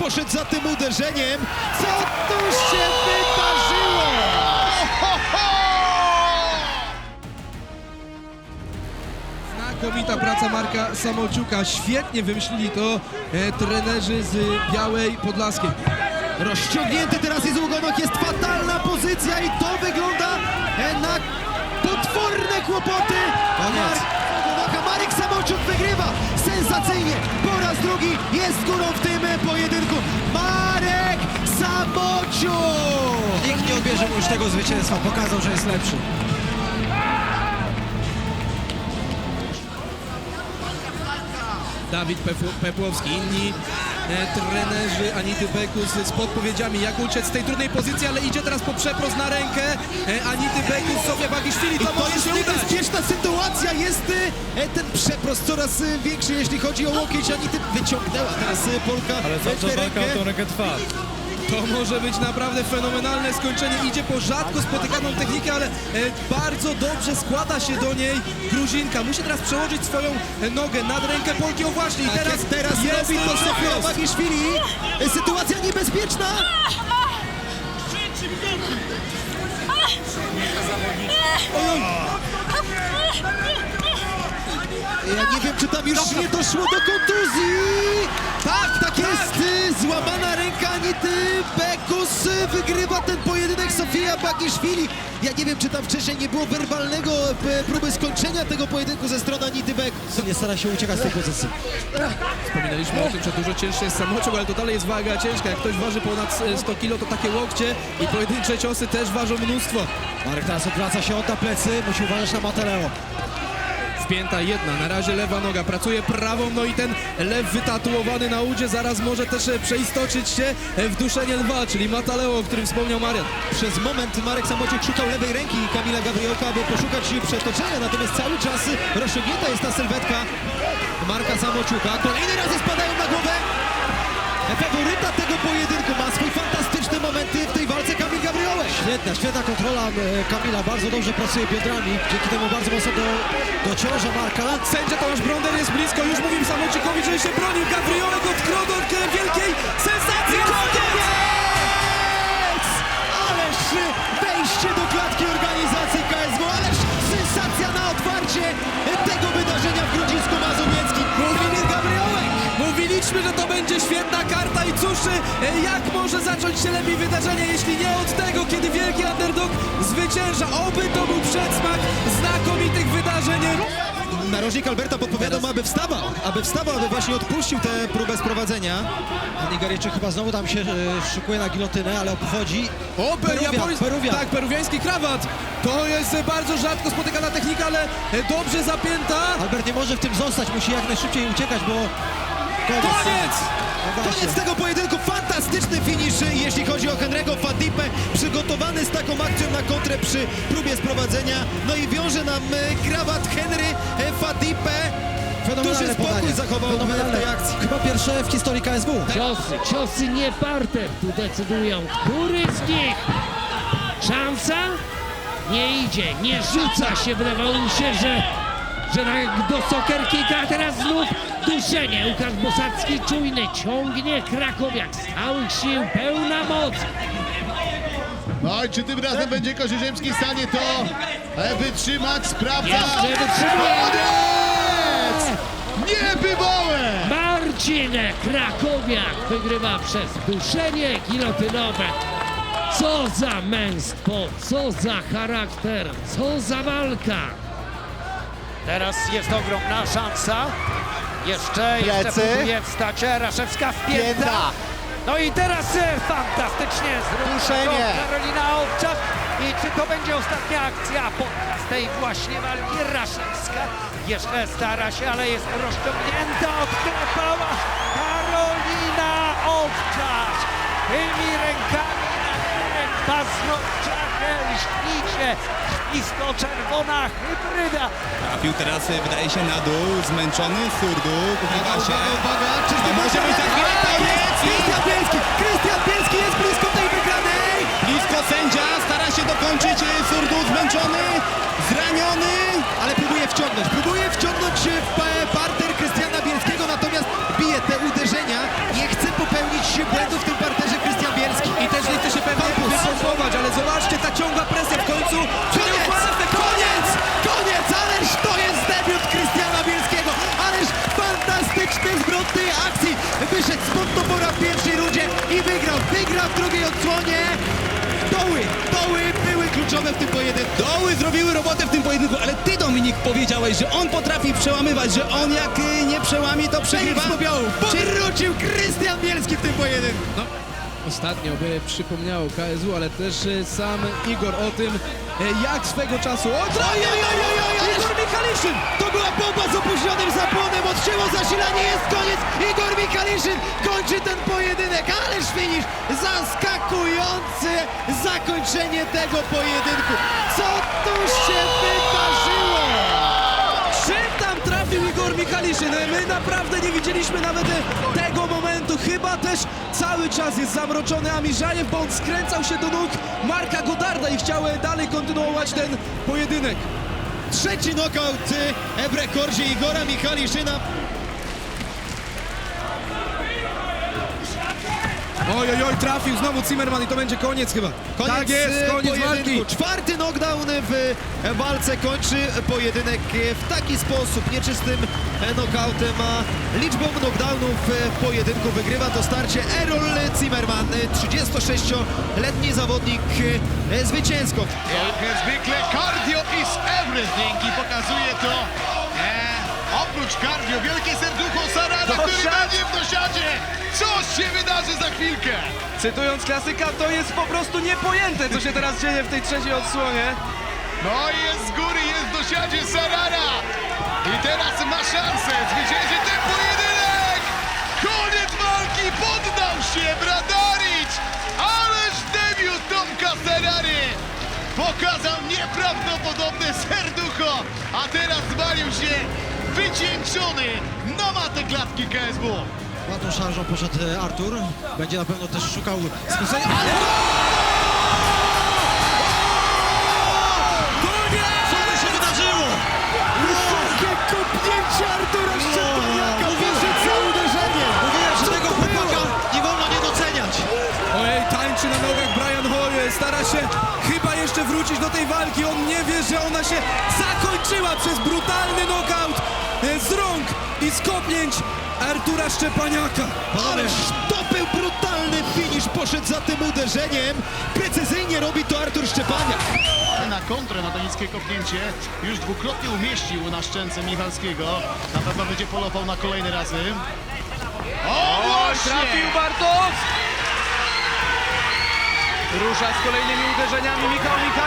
poszedł za tym uderzeniem. Co tu się wydarzyło? Znakomita praca Marka Samociuka. Świetnie wymyślili to e, trenerzy z Białej Podlaskiej. Rozciągnięty teraz jest ogonek, jest fatalna pozycja i to wygląda e, na potworne kłopoty. Koniec. Marek, Marek Samociuk wygrywa sensacyjnie. Po raz drugi jest górą w tym pojedynku. Marek Samociuk! Nikt nie odbierze mu już tego zwycięstwa. Pokazał, że jest lepszy. Dawid Pepł- Pepłowski, inni trenerzy Anity Bekus z podpowiedziami, jak uciec z tej trudnej pozycji, ale idzie teraz po przeprost na rękę e, Anity Bekus, Sofia Bagiszwili, I to, to może jest się udać. niebezpieczna sytuacja, jest e, ten przeprost coraz e, większy, jeśli chodzi o łokieć. Anity wyciągnęła teraz e, Polka Ale e, cały czas o tą rękę trwa. To może być naprawdę fenomenalne skończenie. Idzie po rzadko spotykaną technikę, ale e, bardzo dobrze składa się do niej Gruzinka. Musi teraz przełożyć swoją e, nogę nad rękę Polki. O właśnie, i Tak teraz, jest, teraz robi to Sofia. Bagiszwili. E, Sytuacja niebezpieczna. Oj, Ja nie wiem, czy tam już nie doszło do kontuzji. Tak, tak jest. Y, Złamana ręka Anity Bekus wygrywa ten pojedynek Sofia Bagiszwili. Ja nie wiem, czy tam wcześniej nie było werbalnego e, próby skończenia tego pojedynku ze strony Anity Bekus. Nie stara się uciekać z tej pozycji. Wspominaliśmy o tym, że dużo cięższy jest samociąg, ale to dalej jest waga ciężka. Jak ktoś waży ponad e, 100 kg, to takie łokcie i pojedyncze ciosy też ważą mnóstwo. Marek teraz odwraca się, odda plecy. Musi uważać na Matereo. Wpięta jedna, na razie lewa noga, pracuje prawą, no i ten lew wytatuowany na udzie zaraz może też e, przeistoczyć się e, w duszenie lwa, czyli Mataleo, o którym wspomniał Marian. Przez moment Marek Samociuk szukał lewej ręki Kamila Gabrielka, aby poszukać przetoczenia, natomiast cały czas rozciągnięta jest ta sylwetka Marka Samociuka. Kolejny raz spadają na głowę. Faworyta tego pojedynku ma swój fantastyczny momenty w tej walce. Świetna, świetna kontrola e, Kamila. Bardzo dobrze pracuje biodrami. Dzięki temu bardzo mocno do, dociąża Marka. Sędzia Tomasz Bronder jest blisko, już mówił Samocikowi, że się bronił. Gabrielek od krodok e, wielkiej sensacji, koniec! Ależ wejście do klatki organizacji KSW, ależ sensacja na otwarcie tego wydarzenia w Grodzisku Mazowieckim. Kamil Gabriołek! Mówiliśmy, że to będzie świetna cóż, e, jak może zacząć się lepiej wydarzenie, jeśli nie od tego, kiedy wielki underdog zwycięża. Oby to był przedsmak znakomitych wydarzeń. Narożnik Alberta podpowiadał aby wstawał, aby wstawał, aby właśnie odpuścił tę próbę sprowadzenia. Nigeryjczyk chyba znowu tam się e, szykuje na gilotynę, ale obchodzi. O, per, Peruwian, japońs- Peruwian. Tak, peruwiański krawat. To jest bardzo rzadko spotykana technika, ale e, dobrze zapięta. Albert nie może w tym zostać, musi jak najszybciej uciekać, bo... Koniec! Koniec! Tego pojedynku, fantastyczny finish, jeśli chodzi o Henry'ego Fadipę, przygotowany z taką akcją na kontrę przy próbie sprowadzenia. No i wiąże nam e, krawat Henry e, Fadipę. Fenomenalne Duży spokój podanie. zachował w tej akcji. Chyba pierwsze w historii KSW. Ciosy, ciosy nie parter tu decydują, który z nich szansa nie idzie, nie rzuca się, wydawało mi się, że, że tak do sokerkika, a teraz znów duszenie. Łukasz Bosacki czujny, ciągnie Krakowiak z całych sił, pełna moc. No i czy tym razem będzie Kozirzemski w stanie to e, wytrzymać? Sprawdza! Jeszcze wytrzymuje. Koniec! Niebywałe! Marcin Krakowiak wygrywa przez duszenie gilotynowe. Co za męstwo, co za charakter, co za walka. Teraz jest ogromna szansa. Jeszcze, jeszcze próbuje wstać Raszewska wpięta. Pięta. No i teraz e, fantastycznie zrobiona Karolina Owczak. I czy to będzie ostatnia akcja podczas tej właśnie walki Raszewska? Jeszcze stara się, ale jest rozciągnięta, odklepała Karolina Owczak. Tymi rękami paznokciach lśnicie, ślisko-czerwona hybryda. Trafił teraz, y, wydaje się, na dół, zmęczony, surdu, uchyba się. Uwaga, uwaga, czyżby To może być tak, Koniec! Krystian Bielski! Krystian Bielski jest blisko tej wygranej! Blisko sędzia, stara się dokończyć, y, surdu zmęczony, zraniony. Ale próbuje wciągnąć, próbuje wciągnąć się w w tym pojedynku. Doły zrobiły robotę w tym pojedynku, ale ty Dominik powiedziałeś, że on potrafi przełamywać, że on jak y, nie przełamie to przegrywa. Powrócił Krystian Bielski w tym pojedynku. Ostatnio by przypomniało KSW, ale też e, sam Igor o tym, e, jak swego czasu... O, Oj, oj, oj, oj, oj, oj. Igor Michaliszyn! To była bomba z opóźnionym zapłonem, odcięło zasilanie, jest koniec. Igor Michaliszyn kończy ten pojedynek, zakończenie tego pojedynku. Co tu się wydarzyło? Czym tam trafił Igor Michaliszyn? E, My naprawdę nie widzieliśmy nawet tego momentu. Chyba też cały czas jest zamroczony Amirzajew, bo on skręcał się do nóg Marka Godarda i chciał dalej kontynuować ten pojedynek. Trzeci knockout e, w rekordzie Igora Michaliszyna. Oj, oj, oj, trafił znowu Zimmerman i to będzie koniec chyba. Koniec tak jest, koniec pojedynku. walki. Czwarty knockdown w e, walce kończy pojedynek e, w taki sposób, nieczystym e, knockoutem, a liczbą knockdownów w pojedynku wygrywa to starcie Errol Zimmerman, e, 36-letni zawodnik zwycięsko. Jak zwykle cardio is everything i pokazuje to e, oprócz cardio wielkie serducho Sarana, który będzie w dosiadzie. Się wydarzy za chwilkę. Cytując klasyka, to jest po prostu niepojęte, co się teraz dzieje w tej trzeciej odsłonie. No i jest z góry, jest w dosiadzie Sarana. I teraz ma szansę zwyciężyć ten pojedynek. Koniec walki, poddał się Bradaric. Ależ debiut Tomka Sarary. Pokazał nieprawdopodobne serducho, a teraz zwalił się wycieńczony na matę klatki KSW. Ładną szarżą poszedł e, Artur. Będzie na pewno też szukał skrócenia. Ale co tu się wydarzyło? Jakie kopnięcie Artura Szczepaniaka, wyszedł uderzenie. Mówiłem, że tego chłopaka nie wolno nie doceniać. Ojej, tańczy na nogach Brian Hoye, stara się chyba jeszcze wrócić do tej walki. On nie wie, że ona się zakończyła przez brutalny knockout e, z rąk i z kopnięć Artura Szczepaniaka. Ależ to był brutalny finisz, poszedł za tym uderzeniem. Precyzyjnie robi to Artur Szczepaniak. Na kontrę na to niskie kopnięcie już dwukrotnie umieścił na szczęce Michalskiego. Na pewno będzie polował na kolejne razy. O, właśnie! Trafił Bartosz! Rusza z kolejnymi uderzeniami. Michał Michalski